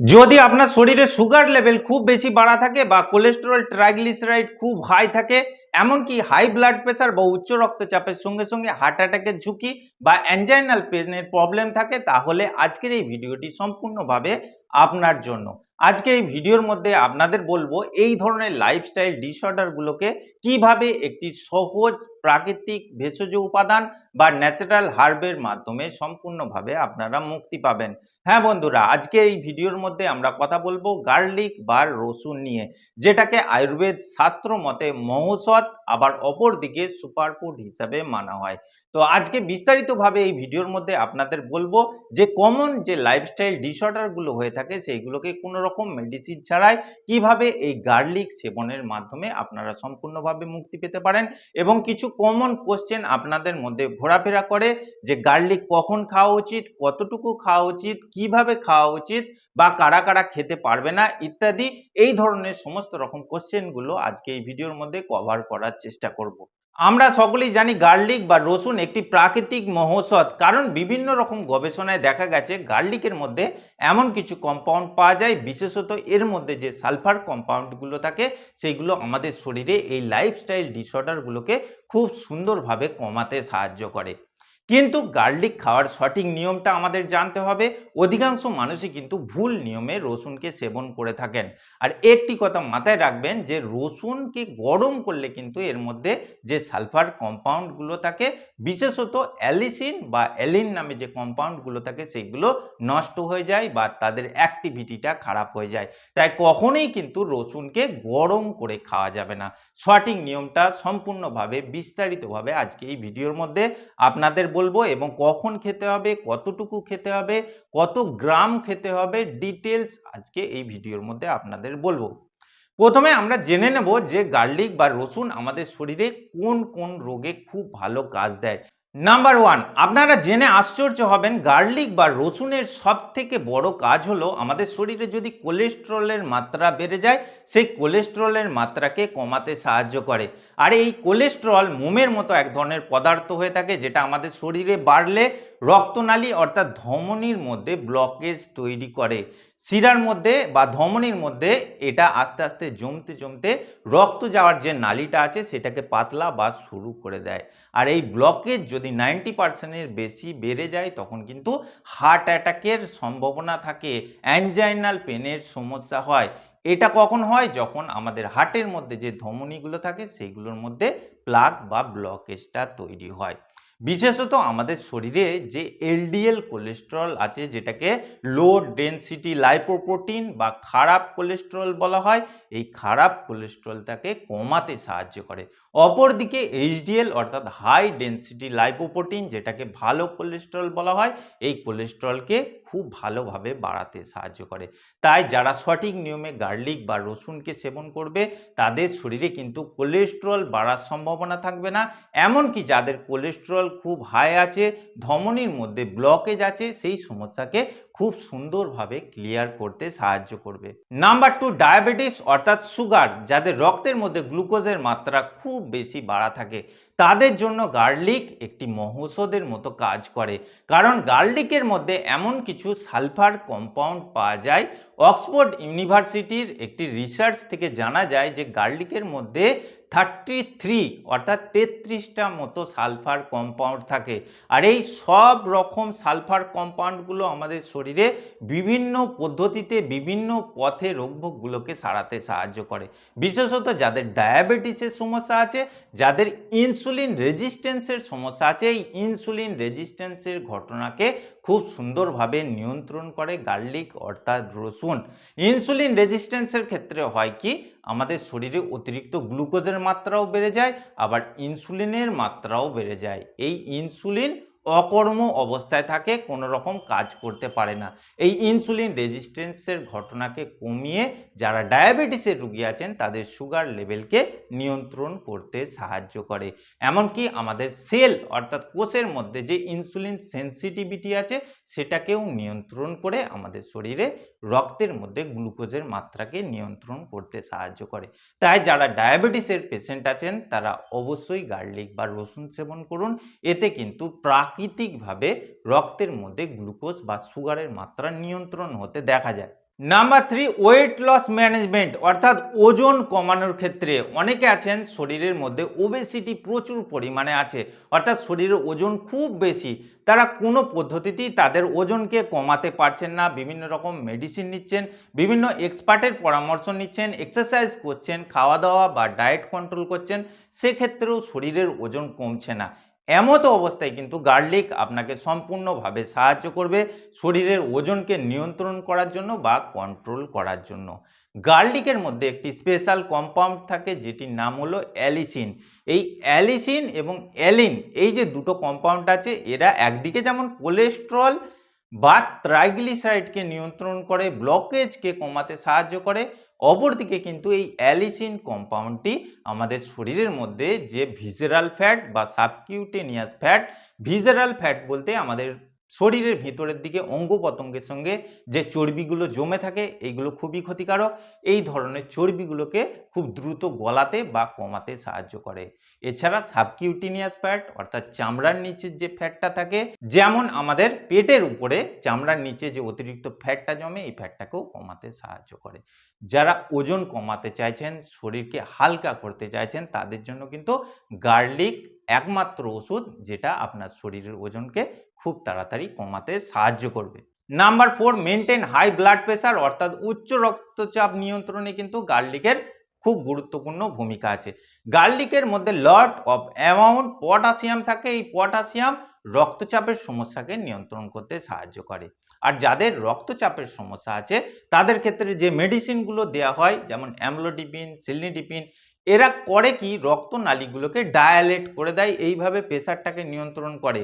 যদি আপনার শরীরে সুগার লেভেল খুব বেশি বাড়া থাকে বা কোলেস্টেরল ট্রাইগ্লিসারাইড খুব হাই থাকে, এমনকি হাই ব্লাড প্রেশার বা উচ্চ রক্তচাপের সঙ্গে সঙ্গে হার্ট অ্যাটাকের ঝুঁকি বা অ্যাঞ্জাইনাল পেনের প্রবলেম থাকে, তাহলে আজকের এই ভিডিওটি সম্পূর্ণভাবে আপনার জন্য। আজকে এই ভিডিওর মধ্যে আপনাদের বলব এই ধরনের লাইফস্টাইল ডিসঅর্ডারগুলোকে কীভাবে একটি সহজ প্রাকৃতিক ভেষজ উপাদান বা ন্যাচারাল হার্বের মাধ্যমে সম্পূর্ণভাবে আপনারা মুক্তি পাবেন। হ্যাঁ বন্ধুরা, আজকে এই ভিডিওর মধ্যে আমরা কথা বলব গার্লিক বা রসুন নিয়ে, যেটাকে আয়ুর্বেদ শাস্ত্র মতে মহৌষধ, আবার অপর দিকে সুপারফুড হিসাবে মানা হয়। তো আজকে বিস্তারিতভাবে এই ভিডিওর মধ্যে আপনাদের বলব যে কমন যে লাইফস্টাইল ডিসঅর্ডারগুলো হয়ে থাকে, সেইগুলোকে কোনো রকম মেডিসিন ছাড়াই কীভাবে এই গার্লিক সেবনের মাধ্যমে আপনারা সম্পূর্ণভাবে মুক্তি পেতে পারেন এবং কিছু কমন কোশ্চেন আপনাদের মধ্যে ঘোরাফেরা করে যে গার্লিক কখন খাওয়া উচিত, কতটুকু খাওয়া উচিত, কীভাবে খাওয়া উচিত বা কারা কারা খেতে পারবে না ইত্যাদি এই ধরনের সমস্ত রকম কোশ্চেনগুলো আজকে এই ভিডিওর মধ্যে কভার করার চেষ্টা করব। আমরা সকলেই জানি গার্লিক বা রসুন একটি প্রাকৃতিক মহৌষধ, কারণ বিভিন্ন রকম গবেষণায় দেখা গেছে গার্লিকের মধ্যে এমন কিছু কম্পাউন্ড পাওয়া যায়, বিশেষত এর মধ্যে যে সালফার কম্পাউন্ডগুলো থাকে সেইগুলো আমাদের শরীরে এই লাইফস্টাইল ডিসঅর্ডারগুলোকে খুব সুন্দরভাবে কমাতে সাহায্য করে। কিন্তু গার্লিক খাওয়ার সঠিক নিয়মটা আমাদের জানতে হবে। অধিকাংশ মানুষই কিন্তু ভুল নিয়মে রসুনকে সেবন করে থাকেন। আর একটি কথা মাথায় রাখবেন যে, রসুনকে গরম করলে কিন্তু এর মধ্যে যে সালফার কম্পাউন্ডগুলো থাকে, বিশেষত অ্যালিসিন বা অ্যালিন নামে যে কম্পাউন্ডগুলো থাকে, সেগুলো নষ্ট হয়ে যায় বা তাদের অ্যাক্টিভিটিটা খারাপ হয়ে যায়। তাই কখনোই কিন্তু রসুনকে গরম করে খাওয়া যাবে না। সঠিক নিয়মটা সম্পূর্ণভাবে বিস্তারিতভাবে আজকে এই ভিডিওর মধ্যে আপনাদের বলব এবং কখন খেতে হবে, কতটুকু খেতে হবে, কত গ্রাম খেতে হবে ডিটেলস আজকে এই ভিডিওর মধ্যে আপনাদের বলব। প্রথমে আমরা জেনে নেব যে গার্লিক বা রসুন আমাদের শরীরে কোন কোন রোগে খুব ভালো কাজ দেয়। নাম্বার ওয়ান আপনারা জেনে আশ্চর্য হবেন, গার্লিক বা রসুনের সব থেকে বড় কাজ হলো আমাদের শরীরে যদি কোলেস্ট্রলের মাত্রা বেড়ে যায়, সেই কোলেস্ট্রলের মাত্রাকে কমাতে সাহায্য করে। আর এই কোলেস্ট্রল মোমের মতো এক ধরনের পদার্থ হয়ে থাকে, যেটা আমাদের শরীরে বাড়লে রক্তনালী অর্থাৎ ধমনির মধ্যে ব্লকেজ তৈরি করে। শিরার মধ্যে বা ধমনির মধ্যে এটা আস্তে আস্তে জমতে জমতে রক্ত যাওয়ার যে নালীটা আছে সেটাকে পাতলা বা শুরু করে দেয়। আর এই ব্লকেজ যদি নাইনটি পার্সেন্টের বেশি বেড়ে যায়, তখন কিন্তু হার্ট অ্যাটাকের সম্ভাবনা থাকে অ্যানজাইনাল পেনের সমস্যা হয়। এটা কখন হয়? যখন আমাদের হার্টের মধ্যে যে ধমনীগুলো থাকে সেইগুলোর মধ্যে প্লাগ বা ব্লকেজটা তৈরি হয়। বিশেষত আমাদের শরীরে যে এলডিএল কোলেস্টেরল আছে, যেটাকে লো ডেনসিটি লাইপোপ্রোটিন বা খারাপ কোলেস্টেরল বলা হয়, এই খারাপ কোলেস্টেরলটাকে কমাতে সাহায্য করে। অপরদিকে এইচডিএল অর্থাৎ হাই ডেনসিটি লাইপোপ্রোটিন যেটাকে ভালো কোলেস্টেরল বলা হয়, এই কোলেস্টেরলকে খুব ভালোভাবে বাড়াতে সাহায্য করে। তাই যারা সঠিক নিয়মে গার্লিক বা রসুনকে সেবন করবে, তাদের শরীরে কিন্তু কোলেস্ট্রল বাড়ার সম্ভাবনা থাকবে না। এমনকি যাদের কোলেস্ট্রল খুব হাই আছে, ধমনির মধ্যে ব্লকেজ আছে, সেই সমস্যাকে খুব সুন্দরভাবে ক্লিয়ার করতে সাহায্য করবে। নাম্বার টু ডায়াবেটিস অর্থাৎ সুগার যাদের রক্তের মধ্যে গ্লুকোজের মাত্রা খুব বেশি বাড়া থাকে, তাদের জন্য গার্লিক একটি মহৌষধের মতো কাজ করে। কারণ গার্লিকের মধ্যে এমন কিছু সালফার কম্পাউন্ড পাওয়া যায় অক্সফোর্ড ইউনিভার্সিটির একটি রিসার্চ থেকে জানা যায় যে গার্লিকের মধ্যে থার্টি থ্রি অর্থাৎ তেত্রিশটা মতো সালফার কম্পাউন্ড থাকে। আর এই সব রকম সালফার কম্পাউন্ডগুলো আমাদের শরীরে বিভিন্ন পদ্ধতিতে, বিভিন্ন পথে রোগভোগগুলোকে সারাতে সাহায্য করে। বিশেষত যাদের ডায়াবেটিসের সমস্যা আছে, যাদের ইনসুলিন রেজিস্ট্যান্সের সমস্যা আছে, এই ইনসুলিন রেজিস্ট্যান্সের ঘটনাকে খুব সুন্দরভাবে নিয়ন্ত্রণ করে গার্লিক অর্থাৎ রসুন। ইনসুলিন রেজিস্ট্যান্সের ক্ষেত্রে হয় কি, আমাদের শরীরে অতিরিক্ত গ্লুকোজের মাত্রাও বেড়ে যায়, আবার ইনসুলিনের মাত্রাও বেড়ে যায়। এই ইনসুলিন অকর্ম অবস্থায় থাকে, কোনো রকম কাজ করতে পারে না। এই ইনসুলিন রেজিস্ট্যান্সের ঘটনাকে কমিয়ে যারা ডায়াবেটিসের রুগী আছেন, তাদের সুগার লেভেলকে নিয়ন্ত্রণ করতে সাহায্য করে। এমনকি আমাদের সেল অর্থাৎ কোষের মধ্যে যে ইনসুলিন সেন্সিটিভিটি আছে, সেটাকেও নিয়ন্ত্রণ করে আমাদের শরীরে রক্তের মধ্যে গ্লুকোজের মাত্রাকে নিয়ন্ত্রণ করতে সাহায্য করে। তাই যারা ডায়াবেটিসের পেশেন্ট আছেন, তারা অবশ্যই গার্লিক বা রসুন সেবন করুন। এতে কিন্তু প্রাকৃতিকভাবে রক্তের মধ্যে গ্লুকোজ বা সুগারের মাত্রা নিয়ন্ত্রণ হতে দেখা যায়। Number three weight loss management অর্থাৎ ওজন কমানোর ক্ষেত্রে অনেকে আছেন শরীরের মধ্যে ওবেসিটি প্রচুর পরিমাণে আছে, অর্থাৎ শরীরের ওজন খুব বেশি, তারা কোনো পদ্ধতিতেই তাদের ওজনকে কমাতে পারছেন না, বিভিন্ন রকম মেডিসিন নিচ্ছেন, বিভিন্ন এক্সপার্টের পরামর্শ নিচ্ছেন এক্সারসাইজ করছেন, খাওয়া দাওয়া বা ডায়েট কন্ট্রোল করছেন, সেক্ষেত্রেও শরীরের ওজন কমছে না। এমতো অবস্থায় কিন্তু গার্লিক আপনাকে সম্পূর্ণভাবে সাহায্য করবে শরীরের ওজনকে নিয়ন্ত্রণ করার জন্য বা কন্ট্রোল করার জন্য। গার্লিকের মধ্যে একটি স্পেশাল কম্পাউন্ড থাকে যেটির নাম হলো অ্যালিসিন। এই অ্যালিসিন এবং অ্যালিন, এই যে দুটো কম্পাউন্ড আছে, এরা একদিকে যেমন কোলেস্ট্রল বা ট্রাইগ্লিসাইডকে নিয়ন্ত্রণ করে ব্লকেজকে কমাতে সাহায্য করে অপরদিকে কিন্তু এই অ্যালিসিন কম্পাউন্ডটি আমাদের শরীরের মধ্যে যে ভিজেরাল ফ্যাট বা সাবকিউটেনিয়াস ফ্যাট ভিজেরাল ফ্যাট বলতে আমাদের শরীরের ভেতরের দিকে অঙ্গ প্রত্যঙ্গের সঙ্গে যে চর্বিগুলো জমে থাকে এইগুলো খুবই ক্ষতিকারক। এই ধরনের চর্বিগুলোকে খুব দ্রুত গলাতে বা কমাতে সাহায্য করে। এছাড়া সাবকিউটিনিয়াস ফ্যাট, অর্থাৎ চামড়ার নিচের যে ফ্যাটটা থাকে, যেমন আমাদের পেটের উপরে, চামড়ার নিচে যে অতিরিক্ত ফ্যাটটা জমে, এই ফ্যাটটাকেও কমাতে সাহায্য করে। যারা ওজন কমাতে চাইছেন, শরীরকে হালকা করতে চাইছেন, তাদের জন্য কিন্তু গার্লিক একমাত্র ওষুধ যেটা আপনার শরীরের ওজনকে খুব তাড়াতাড়ি কমাতে সাহায্য করবে। Number four maintain high blood pressure অর্থাৎ উচ্চ রক্তচাপ নিয়ন্ত্রণে কিন্তু গার্লিকের খুব গুরুত্বপূর্ণ ভূমিকা আছে। গার্লিকের মধ্যে লট অফ অ্যামাউন্ট পটাশিয়াম থাকে, এই পটাশিয়াম রক্তচাপের সমস্যাকে নিয়ন্ত্রণ করতে সাহায্য করে। আর যাদের রক্তচাপের সমস্যা আছে, তাদের ক্ষেত্রে যে মেডিসিনগুলো দেওয়া হয়, যেমন অ্যামলোডিপিন সিলনিডিপিন এরা করে কি? রক্তনালীগুলোকে ডায়ালেট করে দেয়, এইভাবে প্রেশারটাকে নিয়ন্ত্রণ করে।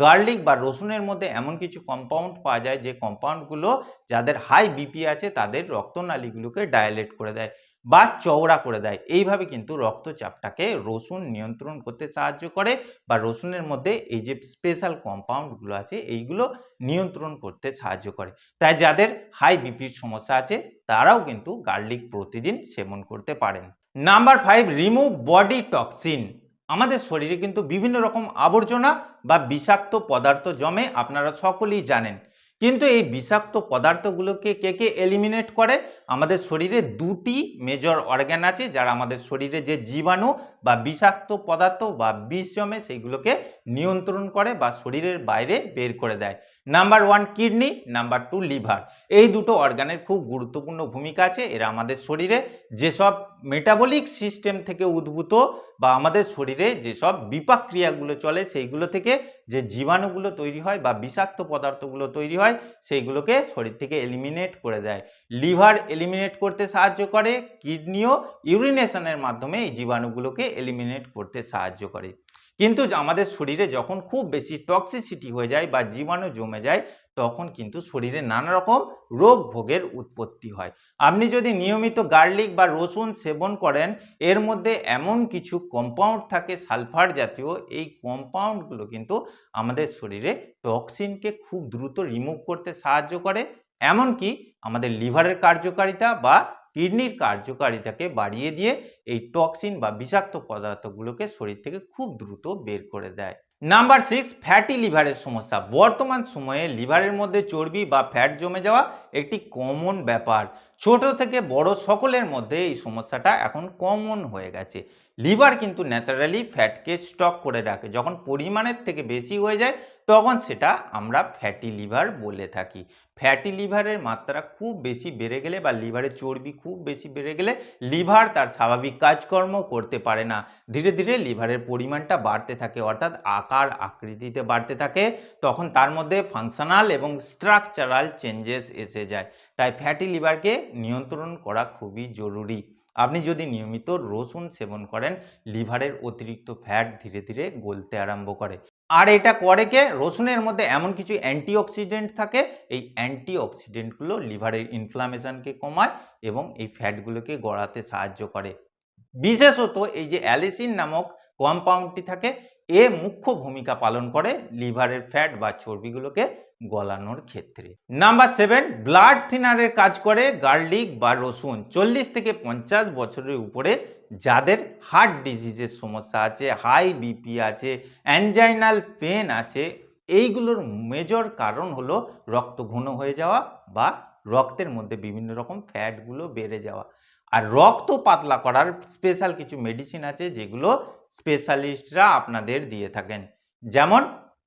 গার্লিক বা রসুনের মধ্যে এমন কিছু কম্পাউন্ড পাওয়া যায়, যে কম্পাউন্ডগুলো যাদের হাই বিপি আছে, তাদের রক্তনালীগুলোকে ডায়ালেট করে দেয় বা চওড়া করে দেয়। এইভাবে কিন্তু রক্তচাপটাকে রসুন নিয়ন্ত্রণ করতে সাহায্য করে বা রসুনের মধ্যে এই যে স্পেশাল কম্পাউন্ডগুলো আছে, এইগুলো নিয়ন্ত্রণ করতে সাহায্য করে। তাই যাদের হাই বিপির সমস্যা আছে, তারাও কিন্তু গার্লিক প্রতিদিন সেবন করতে পারেন। Number five remove body toxin আমাদের শরীরে কিন্তু বিভিন্ন রকম আবর্জনা বা বিষাক্ত পদার্থ জমে, আপনারা সকলেই জানেন। কিন্তু এই বিষাক্ত পদার্থগুলোকে কে কে এলিমিনেট করে? আমাদের শরীরে দুটি মেজর অর্গ্যান আছে, যারা আমাদের শরীরে যে জীবাণু বা বিষাক্ত পদার্থ বা বিষ জমে সেইগুলোকে নিয়ন্ত্রণ করে বা শরীরের বাইরে বের করে দেয়। Number one kidney number two liver এই দুটো অর্গানের খুব গুরুত্বপূর্ণ ভূমিকা আছে। এরা আমাদের শরীরে যেসব মেটাবলিক সিস্টেম থেকে উদ্ভূত বা আমাদের শরীরে যেসব বিপাক ক্রিয়াগুলো চলে, সেইগুলো থেকে যে জীবাণুগুলো তৈরি হয় বা বিষাক্ত পদার্থগুলো তৈরি হয়, সেইগুলোকে শরীর থেকে এলিমিনেট করে দেয়। লিভার এলিমিনেট করতে সাহায্য করে, কিডনিও ইউরিনেশনের মাধ্যমে এই জীবাণুগুলোকে এলিমিনেট করতে সাহায্য করে। কিন্তু আমাদের শরীরে যখন খুব বেশি টক্সিসিটি হয়ে যায় বা জীবাণু জমে যায়, তখন কিন্তু শরীরে নানা রকম রোগ ভোগের উৎপত্তি হয়। আপনি যদি নিয়মিত গার্লিক বা রসুন সেবন করেন, এর মধ্যে এমন কিছু কম্পাউন্ড থাকে সালফার জাতীয়, এই কম্পাউন্ডগুলো কিন্তু আমাদের শরীরে টক্সিনকে খুব দ্রুত রিমুভ করতে সাহায্য করে। এমনকি আমাদের লিভারের কার্যকারিতা বা কিডনির কার্যকারিতাকে বাড়িয়ে দিয়ে এই টক্সিন বা বিষাক্ত পদার্থগুলোকে শরীর থেকে খুব দ্রুত বের করে দেয়। নাম্বার সিক্স ফ্যাটি লিভারের সমস্যা। বর্তমান সময়ে লিভারের মধ্যে চর্বি বা ফ্যাট জমে যাওয়া একটি কমন ব্যাপার। ছোট থেকে বড় সকলের মধ্যে এই সমস্যাটা এখন কমন হয়ে গেছে। লিভার কিন্তু ন্যাচারালি ফ্যাটকে স্টক করে রাখে। যখন পরিমাণের থেকে বেশি হয়ে যায় তখন সেটা আমরা ফ্যাটি লিভার বলে থাকি। ফ্যাটি লিভারের মাত্রা খুব বেশি বেড়ে গেলে বা লিভারের চর্বি খুব বেশি বেড়ে গেলে লিভার তার স্বাভাবিক কাজকর্ম করতে পারে না। ধীরে ধীরে লিভারের পরিমাণটা বাড়তে থাকে, অর্থাৎ আকার আকৃতিতে বাড়তে থাকে। তখন তার মধ্যে ফাংশনাল এবং স্ট্রাকচারাল চেঞ্জেস এসে যায়। তাই ফ্যাটি লিভারকে নিয়ন্ত্রণ করা খুবই জরুরি। আপনি যদি নিয়মিত রসুন সেবন করেন লিভারের অতিরিক্ত ফ্যাট ধীরে ধীরে গলতে আরম্ভ করে। আর এটা করে কে? রসুনের মধ্যে এমন কিছু অ্যান্টিঅক্সিডেন্ট থাকে, এই অ্যান্টিঅক্সিডেন্টগুলো লিভারের ইনফ্লামেশনকে কমায় এবং এই ফ্যাটগুলোকে গড়াতে সাহায্য করে। বিশেষত এই যে অ্যালিসিন নামক কম্পাউন্ডটি থাকে, এ মুখ্য ভূমিকা পালন করে লিভারের ফ্যাট বা চর্বিগুলোকে গলানোর ক্ষেত্রে। নাম্বার সেভেন ব্লাড থিনারের কাজ করে গার্লিক বা রসুন। চল্লিশ থেকে পঞ্চাশ বছরের উপরে যাদের হার্ট ডিজিজের সমস্যা আছে হাই বিপি আছে অ্যানজাইনাল পেন আছে, এইগুলোর মেজর কারণ হলো রক্ত ঘন হয়ে যাওয়া বা রক্তের মধ্যে বিভিন্ন রকম ফ্যাটগুলো বেড়ে যাওয়া। আর রক্ত পাতলা করার স্পেশাল কিছু মেডিসিন আছে যেগুলো স্পেশালিস্টরা আপনাদের দিয়ে থাকেন। যেমন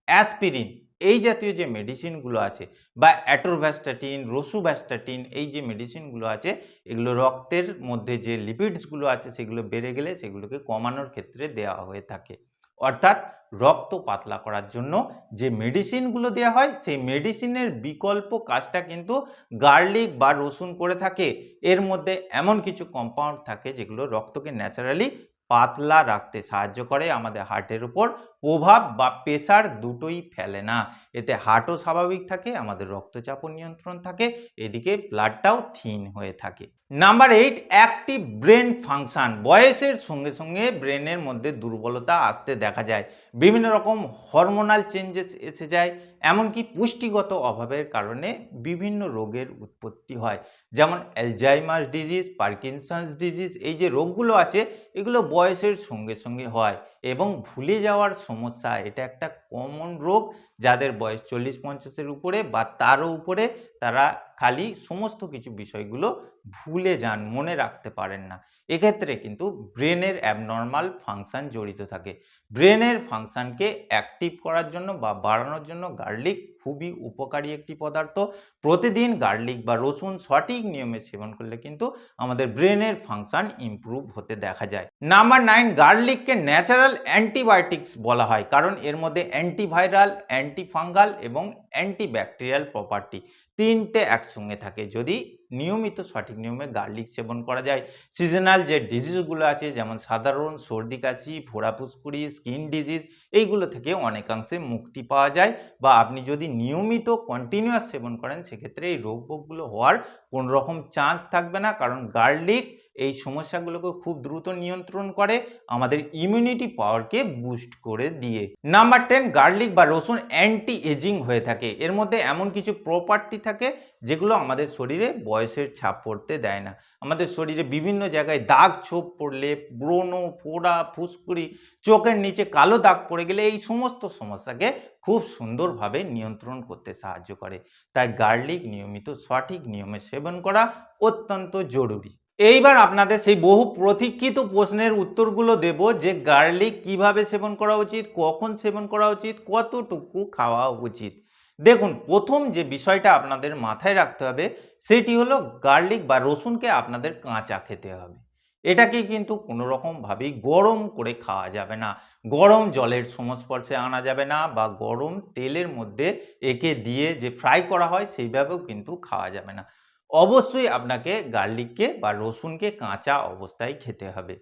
অ্যাসপিরিন এই জাতীয় যে মেডিসিনগুলো আছে বা অ্যাটোরভ্যাস্টাটিন রসুভ্যাস্টাটিন এই যে মেডিসিনগুলো আছে, এগুলো রক্তের মধ্যে যে লিপিডসগুলো আছে, সেগুলো বেড়ে গেলে সেগুলোকে কমানোর ক্ষেত্রে দেওয়া হয়ে থাকে। অর্থাৎ রক্ত পাতলা করার জন্য যে মেডিসিনগুলো দেওয়া হয়, সেই মেডিসিনের বিকল্প কাজটা কিন্তু গার্লিক বা রসুন করে থাকে। এর মধ্যে এমন কিছু কম্পাউন্ড থাকে যেগুলো রক্তকে ন্যাচারালি পাতলা রাখতে সাহায্য করে, আমাদের হার্টের উপর প্রভাব বা প্রেশার দুটোই ফেলে না। এতে হার্টও স্বাভাবিক থাকে, আমাদের রক্তচাপও নিয়ন্ত্রণ থাকে, এদিকে ব্লাডটাও থিন হয়ে থাকে। Number eight active brain function বয়সের সঙ্গে সঙ্গে ব্রেনের মধ্যে দুর্বলতা আসতে দেখা যায়। বিভিন্ন রকম হরমোনাল চেঞ্জেস এসে যায়, এমনকি পুষ্টিগত অভাবের কারণে বিভিন্ন রোগের উৎপত্তি হয়। যেমন অ্যালজাইমার ডিজিজ পার্কিনসন্স ডিজিজ এই যে রোগগুলো আছে, এগুলো বয়সের সঙ্গে সঙ্গে হয়। এবং ভুলে যাওয়ার সমস্যা, এটা একটা কমন রোগ যাদের বয়স চল্লিশ পঞ্চাশের উপরে বা তারও উপরে তারা খালি সমস্ত কিছু বিষয়গুলো ভুলে যান, মনে রাখতে পারেন না। এক্ষেত্রে কিন্তু ব্রেনের অ্যাবনর্মাল ফাংশান জড়িত থাকে। ব্রেনের ফাংশানকে অ্যাক্টিভ করার জন্য বা বাড়ানোর জন্য গার্লিক খুবই উপকারী একটি পদার্থ। প্রতিদিন গার্লিক বা রসুন সঠিক নিয়মে সেবন করলে কিন্তু আমাদের ব্রেনের ফাংশান ইমপ্রুভ হতে দেখা যায়। নাম্বার নাইন গার্লিককে ন্যাচারাল অ্যান্টিবায়োটিক্স বলা হয়, কারণ এর মধ্যে অ্যান্টিভাইরাল অ্যান্টিফাঙ্গাল এবং অ্যান্টিব্যাকটেরিয়াল প্রপার্টি তিনটে একসঙ্গে থাকে। যদি নিয়মিত সঠিক নিয়মে গার্লিক সেবন করা যায় সিজনাল যে ডিজিজগুলো আছে, যেমন সাধারণ সর্দি, কাশি, ফোড়া, ফুসকুড়ি স্কিন ডিজিজ এইগুলো থেকে অনেকাংশে মুক্তি পাওয়া যায় বা আপনি যদি নিয়মিত কন্টিনিউয়াস সেবন করেন, সেক্ষেত্রে এই রোগ ভোগগুলো হওয়ার কোনো রকম চান্স থাকবে না, কারণ গার্লিক এই সমস্যাগুলোকে খুব দ্রুত নিয়ন্ত্রণ করে আমাদের ইমিউনিটি পাওয়ারকে বুস্ট করে দিয়ে। নাম্বার টেন গার্লিক বা রসুন অ্যান্টি এজিং হয়ে থাকে। এর মধ্যে এমন কিছু প্রপার্টি থাকে যেগুলো আমাদের শরীরে বয়সের ছাপ পড়তে দেয় না। আমাদের শরীরে বিভিন্ন জায়গায় দাগ ছোপ পড়লে, ব্রণ, ফোড়া, ফুসকুড়ি, চোখের নিচে কালো দাগ পড়ে গেলে এই সমস্ত সমস্যাকে খুব সুন্দরভাবে নিয়ন্ত্রণ করতে সাহায্য করে। তাই গার্লিক নিয়মিত সঠিক নিয়মে সেবন করা অত্যন্ত জরুরি। এইবার আপনাদের সেই বহু প্রতীক্ষিত প্রশ্নের উত্তরগুলো দেব যে গার্লিক কীভাবে সেবন করা উচিত, কখন সেবন করা উচিত, কতটুকু খাওয়া উচিত। দেখুন, প্রথম যে বিষয়টা আপনাদের মাথায় রাখতে হবে, সেটি হলো গার্লিক বা রসুনকে আপনাদের কাঁচা খেতে হবে। এটাকে কিন্তু কোনো রকমভাবেই গরম করে খাওয়া যাবে না। গরম জলের সংস্পর্শে আনা যাবে না বা গরম তেলের মধ্যে একে দিয়ে যে ফ্রাই করা হয়, সেইভাবেও কিন্তু খাওয়া যাবে না। অবশ্যই আপনাকে গার্লিককে বা রসুনকে কাঁচা অবস্থায় খেতে হবে।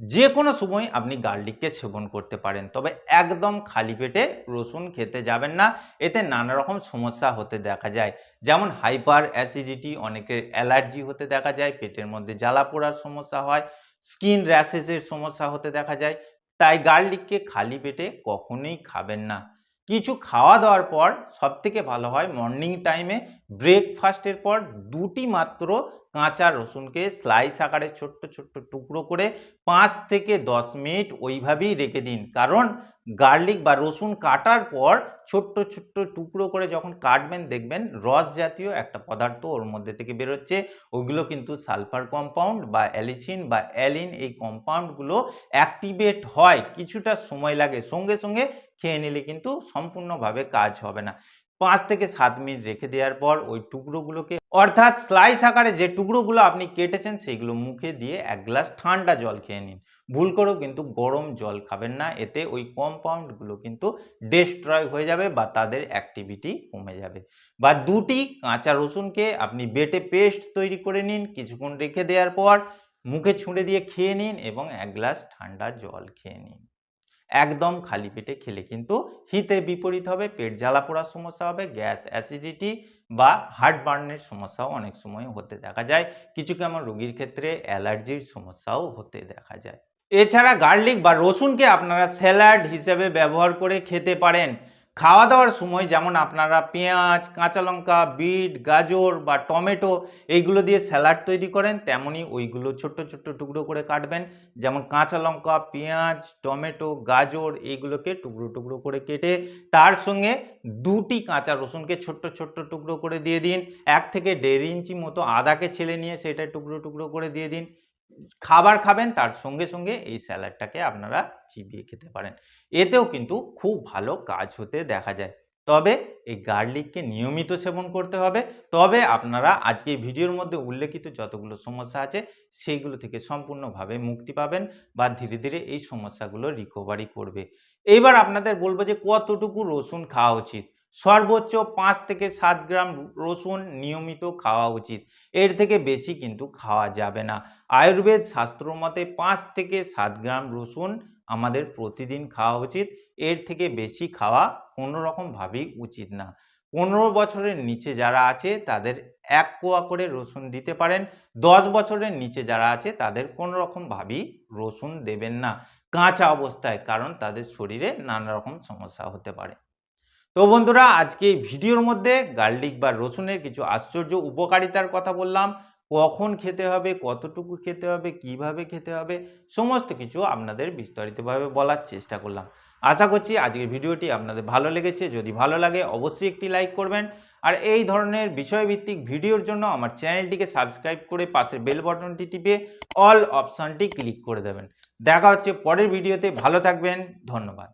যে কোনো সময় আপনি গার্লিককে সেবন করতে পারেন, তবে একদম খালি পেটে রসুন খেতে যাবেন না। এতে নানা রকম সমস্যা হতে দেখা যায়। যেমন হাইপার অ্যাসিডিটি অনেকের অ্যালার্জি হতে দেখা যায়, পেটের মধ্যে জ্বালা পোড়ার সমস্যা হয়, স্কিন র্যাশেসের সমস্যা হতে দেখা যায়। তাই গার্লিককে খালি পেটে কখনোই খাবেন না। কিছু খাওয়া দাওয়ার পর সবথেকে ভালো হয় মর্নিং টাইমে ব্রেকফাস্টের পর দুটি মাত্র কাঁচা রসুনকে স্লাইস আকারে ছোট্ট ছোট্ট টুকরো করে পাঁচ থেকে দশ মিনিট ওইভাবেই রেখে দিন। কারণ গার্লিক বা রসুন কাটার পর ছোট্ট ছোট্ট টুকরো করে যখন কাটবেন, দেখবেন রস জাতীয় একটা পদার্থ ওর মধ্যে থেকে বেরোচ্ছে। ওগুলো কিন্তু সালফার কম্পাউন্ড বা অ্যালিসিন বা অ্যালিন এই কম্পাউন্ডগুলো অ্যাক্টিভেট হয়। কিছুটা সময় লাগে। সঙ্গে সঙ্গে খেয়ে নিলে কিন্তু সম্পূর্ণভাবে কাজ হবে না। পাঁচ থেকে সাত মিনিট রেখে দেওয়ার পর ওই টুকরোগুলোকে, অর্থাৎ স্লাইস আকারে যে টুকরোগুলো আপনি কেটেছেন সেগুলো মুখে দিয়ে এক গ্লাস ঠান্ডা জল খেয়ে নিন। ভুল করেও কিন্তু গরম জল খাবেন না, এতে ওই কম্পাউন্ডগুলো কিন্তু ডেস্ট্রয় হয়ে যাবে বা তাদের অ্যাক্টিভিটি কমে যাবে। বা দুটি কাঁচা রসুনকে আপনি বেটে পেস্ট তৈরি করে নিন, কিছুক্ষণ রেখে দেওয়ার পর মুখে ছুঁড়ে দিয়ে খেয়ে নিন এবং এক গ্লাস ঠান্ডা জল খেয়ে নিন। একদম খালি পেটে খেলে। কিন্তু হিতে বিপরীত হবে, পেট জ্বালা পোড়ার সমস্যা হবে, গ্যাস অ্যাসিডিটি বা হার্ট বার্নের সমস্যাও অনেক সময় হতে দেখা যায়। কিছু কেমন রোগীর ক্ষেত্রে অ্যালার্জির সমস্যাও হতে দেখা যায়। এছাড়া গার্লিক বা রসুনকে আপনারা স্যালাড হিসেবে ব্যবহার করে খেতে পারেন। খাওয়া দাওয়ার সময় যেমন আপনারা পেঁয়াজ, কাঁচা লঙ্কা, বিট, গাজর বা টমেটো এইগুলো দিয়ে স্যালাড তৈরি করেন তেমনই ওইগুলো ছোট্ট ছোট্ট টুকরো করে কাটবেন। যেমন কাঁচা লঙ্কা, পেঁয়াজ, টমেটো, গাজর এইগুলোকে টুকরো টুকরো করে কেটে তার সঙ্গে দুটি কাঁচা রসুনকে ছোট্ট ছোট্ট টুকরো করে দিয়ে দিন। এক থেকে দেড় ইঞ্চি মতো আদাকে ছেলে নিয়ে সেটা টুকরো টুকরো করে দিয়ে দিন। খাবার খাবেন, তার সঙ্গে সঙ্গে এই স্যালাডটাকে আপনারা চিবিয়ে খেতে পারেন। এতেও কিন্তু খুব ভালো কাজ হতে দেখা যায়। তবে এই গার্লিককে নিয়মিত সেবন করতে হবে। তবে আপনারা আজকে ভিডিওর মধ্যে উল্লেখিত যতগুলো সমস্যা আছে, সেইগুলো থেকে সম্পূর্ণভাবে মুক্তি পাবেন বা ধীরে ধীরে এই সমস্যাগুলো রিকভারি করবে। এইবার আপনাদের বলব যে কতটুকু রসুন খাওয়া উচিত? সর্বোচ্চ পাঁচ থেকে সাত গ্রাম রসুন নিয়মিত খাওয়া উচিত। এর থেকে বেশি কিন্তু খাওয়া যাবে না। আয়ুর্বেদ শাস্ত্র মতে পাঁচ থেকে সাত গ্রাম রসুন আমাদের প্রতিদিন খাওয়া উচিত। এর থেকে বেশি খাওয়া কোনো রকমভাবেই উচিত না। পনেরো বছরের নিচে যারা আছে তাদের এক কোয়া করে রসুন দিতে পারেন। দশ বছরের নিচে যারা আছে তাদের কোনো রকমভাবেই রসুন দেবেন না। কাঁচা অবস্থায়, কারণ তাদের শরীরে নানা রকম সমস্যা হতে পারে। তো বন্ধুরা, আজকে এই ভিডিওর মধ্যে গার্লিক বা রসুনের কিছু আশ্চর্য উপকারিতার কথা বললাম। কখন খেতে হবে, কতটুকু খেতে হবে, কীভাবে খেতে হবে, সমস্ত কিছু আপনাদের বিস্তারিতভাবে বলার চেষ্টা করলাম। আশা করছি আজকের ভিডিওটি আপনাদের ভালো লেগেছে। যদি ভালো লাগে, অবশ্যই একটি লাইক করবেন। আর এই ধরনের বিষয়ভিত্তিক ভিডিওর জন্য আমার চ্যানেলটিকে সাবস্ক্রাইব করে পাশের বেল বাটনটি টিপে অল অপশানটি ক্লিক করে দেবেন। দেখা হচ্ছে পরের ভিডিওতে। ভালো থাকবেন। ধন্যবাদ।